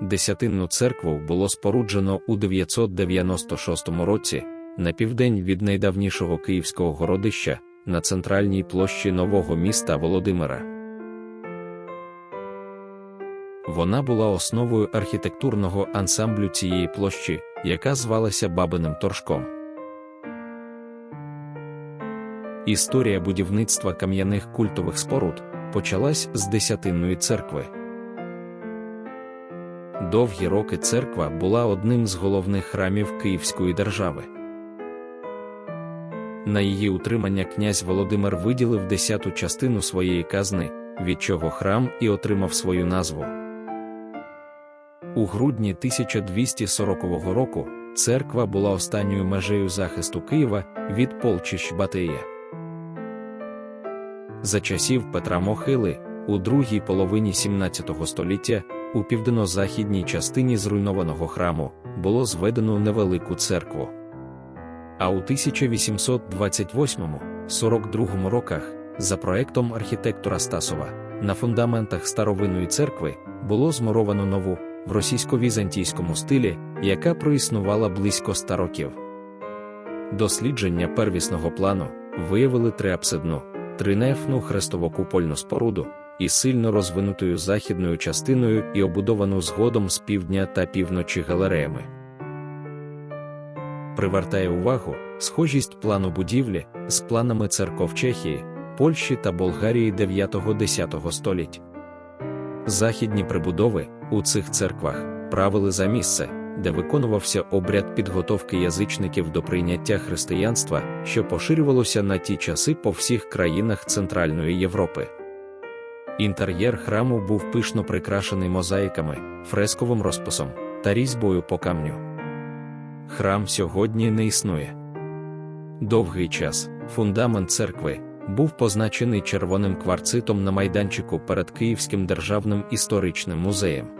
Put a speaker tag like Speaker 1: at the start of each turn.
Speaker 1: Десятинну церкву було споруджено у 996 році на південь від найдавнішого київського городища на центральній площі нового міста Володимира. Вона була основою архітектурного ансамблю цієї площі, яка звалася Бабиним торжком. Історія будівництва кам'яних культових споруд почалась з Десятинної церкви. Довгі роки церква була одним з головних храмів Київської держави. На її утримання князь Володимир виділив десяту частину своєї казни, від чого храм і отримав свою назву. У грудні 1240 року церква була останньою межею захисту Києва від полчищ Батия. За часів Петра Мохили, у другій половині 17 століття, у південно-західній частині зруйнованого храму було зведено невелику церкву. А у 1828-42 роках, за проектом архітектора Стасова, на фундаментах старовинної церкви було змуровано нову в російсько-візантійському стилі, яка проіснувала близько ста років. Дослідження первісного плану виявили триапсидну, тринефну хрестовокупольну споруду і сильно розвинутою західною частиною і обудовану згодом з півдня та півночі галереями. Привертає увагу схожість плану будівлі з планами церков Чехії, Польщі та Болгарії 9-10 століть. Західні прибудови у цих церквах правили за місце, де виконувався обряд підготовки язичників до прийняття християнства, що поширювалося на ті часи по всіх країнах Центральної Європи. Інтер'єр храму був пишно прикрашений мозаїками, фресковим розписом та різьбою по камню. Храм сьогодні не існує. Довгий час фундамент церкви був позначений червоним кварцитом на майданчику перед Київським державним історичним музеєм.